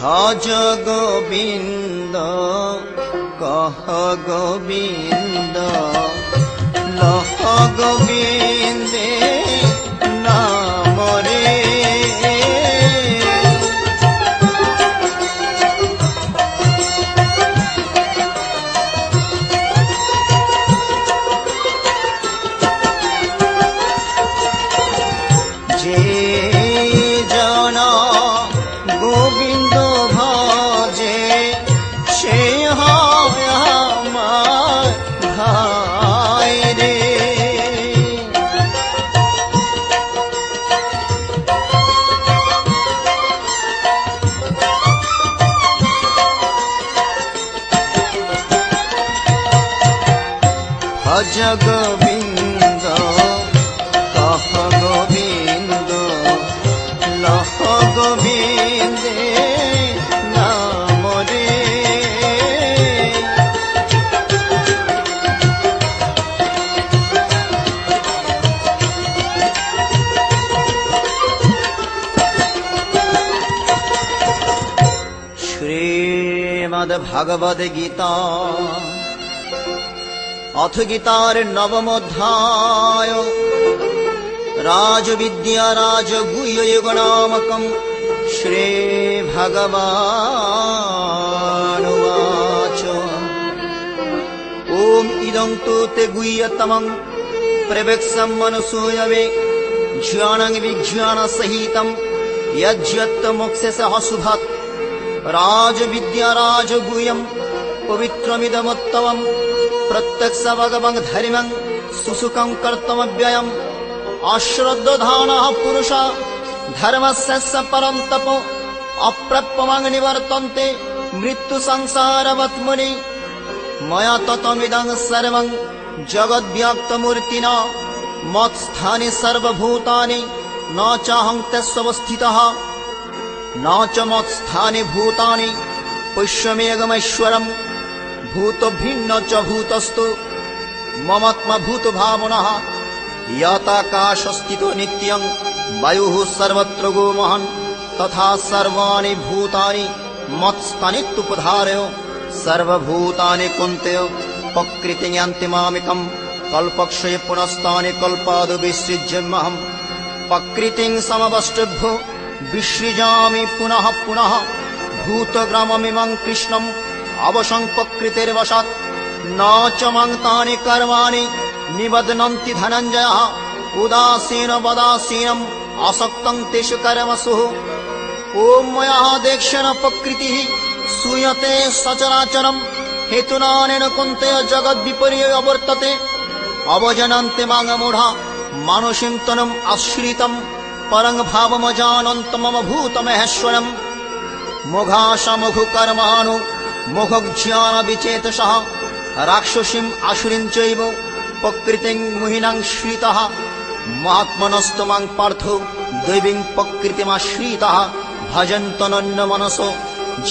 ভজ গোবিন্দ কহ গোবিন্দ লহ গোবিন্দে হয় ভগবদ গীতা। অথ গীতার নবম অধ্যায়। রাজবিদ্যা রাজগুহ্যযুগনামকম শ্রী ভগবানুবাচ। ওম ইদং তু তে গুহ্যতমং প্রবেক্ষম মনসূয়বে জ্ঞানং বিজ্ঞানসহিতম यज्ञत्तमोक्षे स अशुभत् राजगुह्यम् पवित्रमिदमुत्तमम् प्रत्यक्ष भगवन् धर्मम् सुसुखम् कर्तव्ययम् अश्रद्धधानः पुरुष धर्मस्य स परम् तपो अप्रप्यमङ् निवर्तन्ते मृत्युसंसारवत्मुनि मया ततमिदं सर्वं जगद्व्याप्तमूर्तिना मत्स्थानि सर्वभूतानि न चाहं तस्वस्थितः न च मत्स्थानि भूतानि पुष्यमेगमैश्वरम् भूतभिन्न च भूतस्तु ममात्मभूतभावनः यताकाशस्थितो नित्यम् वायुः सर्वत्र गोमहन् तथा सर्वाणि भूतानि मत्स्थानित्युपधारय सर्वभूतानि कुन्तेय प्रकृतिन्यन्तिमामिकम् कल्पक्षये पुनस्तानि कल्पादु विसृज्यमहम् प्रकृतिं समवष्टभ्यो विसृजामि पुनः पुनः भूतग्राममिमं कृष्णम् अवशं प्रकृतिर्वशात् न च मं तानि कर्माणि निबध्नन्ति धनञ्जयः उदासीन वदासीनम् असक्तं तेषु कर्मसु ॐ मया देक्षण प्रकृतिः सूयते सचराचरम् हेतुनानेन कुन्ते जगद्विपर्य वर्तते अवजनन्ति माङ्गमूढा मानुषीं तनुम् आश्रितम् परं भावमजानन्त मम भूतमहेश्वरम् मोघाशमुखु कर्माणु मुखज्ञान विचेतसः राक्षसीम् आसुरीं चैव प्रकृतिं मुहिनां श्रितः महात्मनस्तु मां पार्थो दैवीं प्रकृतिमाश्रितः भजन्तनन्न मनसो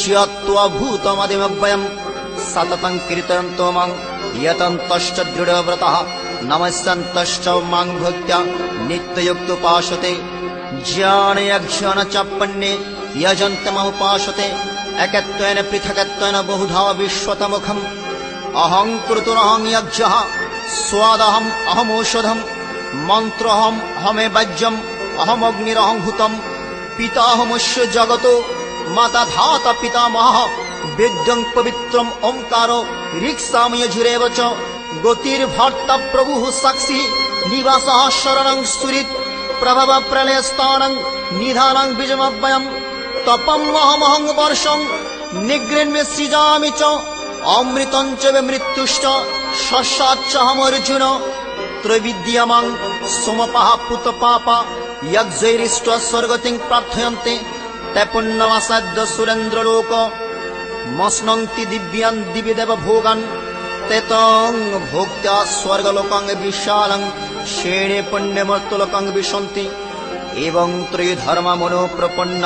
ज्ञात्वा भूतमदिमव्ययम् सततं कीर्तयन्तो मां यतन्तश्च दृढव्रतः नमस्यन्तश्च मां भक्त्या नित्ययुक्तोपासते ज्ञानयज्ञानचापन्ये यजन्तममुपासते एकत्वेन पृथक्त्वेन बहुधा विश्वतमुखम् अहं कृतुरहं यज्ञः स्वादहम् अहमौषधम् मन्त्रहम् अहमे वज्यम् अहमग्निरहं हुतम् पिताहमस्य जगतो माता धाता पितामहः वेद्यं पवित्रम् ओङ्कारो ऋक्सामयजुरेव च गतिर्भर्ता प्रभुः साक्षी निवासः शरणं सुरित् प्रभव प्रलयस्थानं निधानं बीजमव्ययम् तपम् अहमहं वर्षम् निगृह्य सृजामि च अमृतं च मृत्युश्च शशाच्च हमर्जुन त्रैविद्यमां सोमपः पुतपापा यज्ञैरिष्ट स्वर्गतिं प्रार्थयन्ते ते पुण्यमासाद्य सुरेन्द्रलोक मस्नन्ति दिव्यान् दिविदेव भोगान् ते तं भोक्त्या स्वर्गलोकं विशालं श्रेणे ക്ഷീണേ പുണ്യമർത്തുലകং വിശന്തി ഏവം ത്രിധർമ്മമനുപ്രപന്ന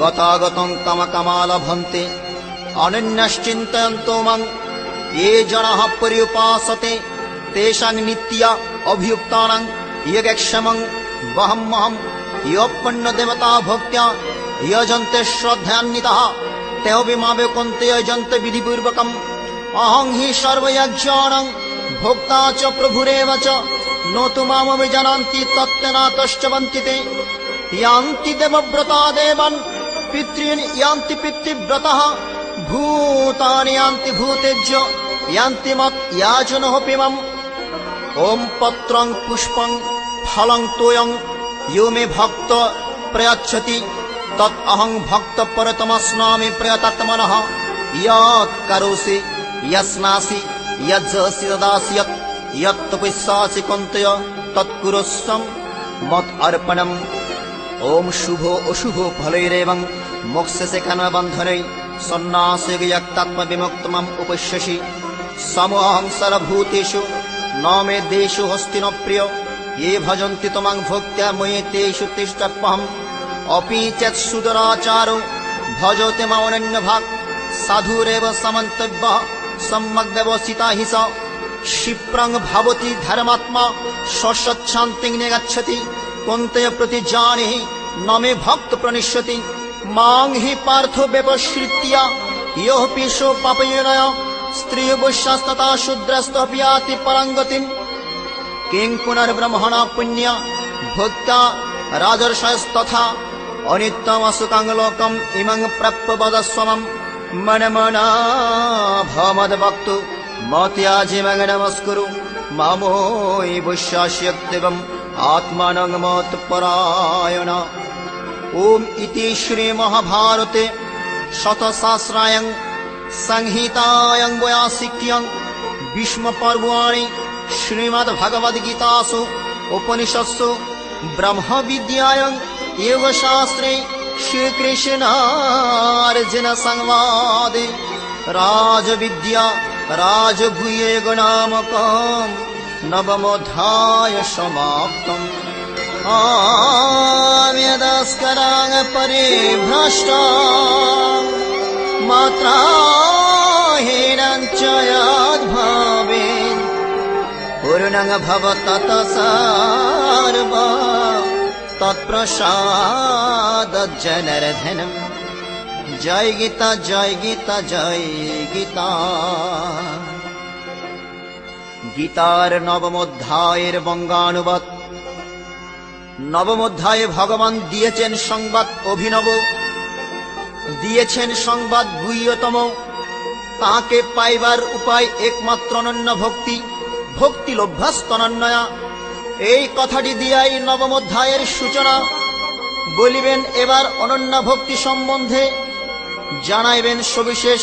গতাগতং তমকমালভন্তে অনন্যশ্চিন্তয়ন্তো মং ये জনः পরিউপাসতে, তেষাং নিত্যা অভিযুক্তানাং ইয়গেক্ষমং বহম্মহম ইয়োপন্ন দেবতা ভক্ত্যা, ইয়জন্তে শ্রদ্ধান্বিতः তেহ বিমাবেকন্তে ইয়জন্ত বিধিপূর্বকম, অহং হি সর্বয়জ্ঞানং ভোক্তা চ প্রভুরেব চ। न तु मामभिजानन्ति तत्त्वनातश्च वन्ति ते यान्ति देवव्रता देवान् पितॄन् यान्ति पितृव्रतः भूतानि यान्ति भूतेज्य यान्ति मत् याचनोऽपि मम् ॐ पत्रं पुष्पं फलं तोयं यो मे भक्त प्रयच्छति तत् अहं भक्त परतमस्नामि प्रयतात्मनः यत् करोसि यस्नासि यज्जसि ददासि यत् यत् तपस्यासि कन्तय तत्कुरुस्वं मत् अर्पणम् ॐ शुभो अशुभो फलैरेवं मोक्षसेखन बन्धनै सन्नासे यक्तात्मविमुक्तमम् उपश्यसि समोऽहं सर्वभूतेषु न मे देषु हस्ति न प्रिय ये भजन्ति त्वमां भक्त्या मयि तेषु तिष्ठत्वहम् अपि चेत् सुदराचारो भजते मामनन्यभाक् साधुरेव समन्तव्यः सम्यग् व्यवसिता हि स ক্ষিপ্রং ভাবতি ধর্মাত্মা সশ্চান্তি নেগাচ্ছতি কন্তে প্রতি জানি নমে ভক্ত প্রণিষ্যতি, মাং হি পার্থ ব্যবশ্রিত্যা ইহ পিশ পাপয়নয় স্ত্রী বৈশ্যাস্ততা শূদ্রস্ত পিয়াতি পরঙ্গতিম। কিং পুনর্ব্রহ্মণা পুণ্য, ভক্তা অনিত্যম অনিত্যমসুকাং লোকম ইমং প্রাপ্য বদস্বমম মনমনা ভমদ বক্তু मामोयि बुष्यास्यक्तिवम् आत्मानं मत्परायण ॐ इति श्रीमहाभारते शतसहस्रायं संहितायं वयासिक्यं भीष्मपर्वाणि श्रीमद्भगवद्गीतासु उपनिषत्सु ब्रह्मविद्यायां योगशास्त्रे श्रीकृष्णार्जुनसंवादे राजविद्या राजभूये गणामकं नवमोऽध्याय समाप्तम् आम्यदस्कराङ्गपरे भ्रष्टा मात्रा हीनञ्च यद्भावेन् पूर्णं भवतत सर्व तत्प्रसादजनर्धनम् जय गीता जय गीता जय गीता গীতার নবম অধ্যায়ের বঙ্গানুবাদ। নবম অধ্যায়ে ভগবান দিয়েছেন সংবাদ অভিনব, দিয়েছেন সংবাদ গুহ্যতম। তাকে পাইবার উপায় একমাত্র অনন্য ভক্তি ভক্তি লভ্যাস্তনন্যয়া এই কথাটি দিয়াই নবম অধ্যায়ের সূচনা। বলিবেন, এবার অনন্য ভক্তি সম্বন্ধে জানাইবেন সবিশেষ।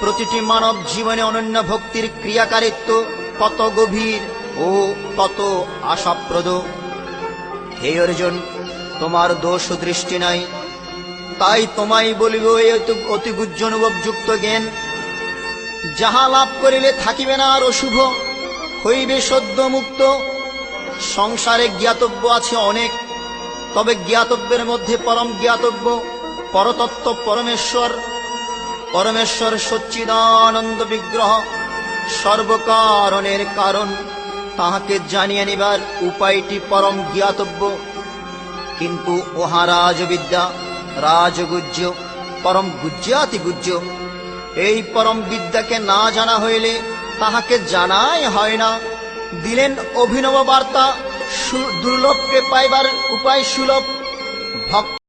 প্রতিটি মানব জীবনে অনন্য ভক্তির ক্রিয়াকারিত্ব। কত গভীর ও কত আশাপ্রদ। হে অর্জুন, তোমার দোষ দৃষ্টি নাই। তাই তোমায় বলিব অতি- অতি গুজ্জনুভবযুক্ত জ্ঞান। যাহা লাভ করিলে থাকিবে না আর অশুভ, হইবে সদ্য মুক্ত। সংসারে জ্ঞাতব্য আছে অনেক, তবে জ্ঞাতব্যের মধ্যে পরম জ্ঞাতব্য, পরতত্ত্ব পরমেশ্বর। পরমেশ্বর সচ্চিদানন্দ বিগ্রহ। সর্বকারণের কারণ। তাহাকে জানিয়ে নিবার উপায়টি পরম জ্ঞাতব্য। কিন্তু ওহা রাজবিদ্যা রাজগুজ্য পরম গুজ্জাতি গুজ্জ এই পরম বিদ্যাকে না জানা হইলে তাহাকে জানাই হয় না। দিলেন অভিনব বার্তা দুর্লভকে পাইবার উপায় সুলভ। ভক্ত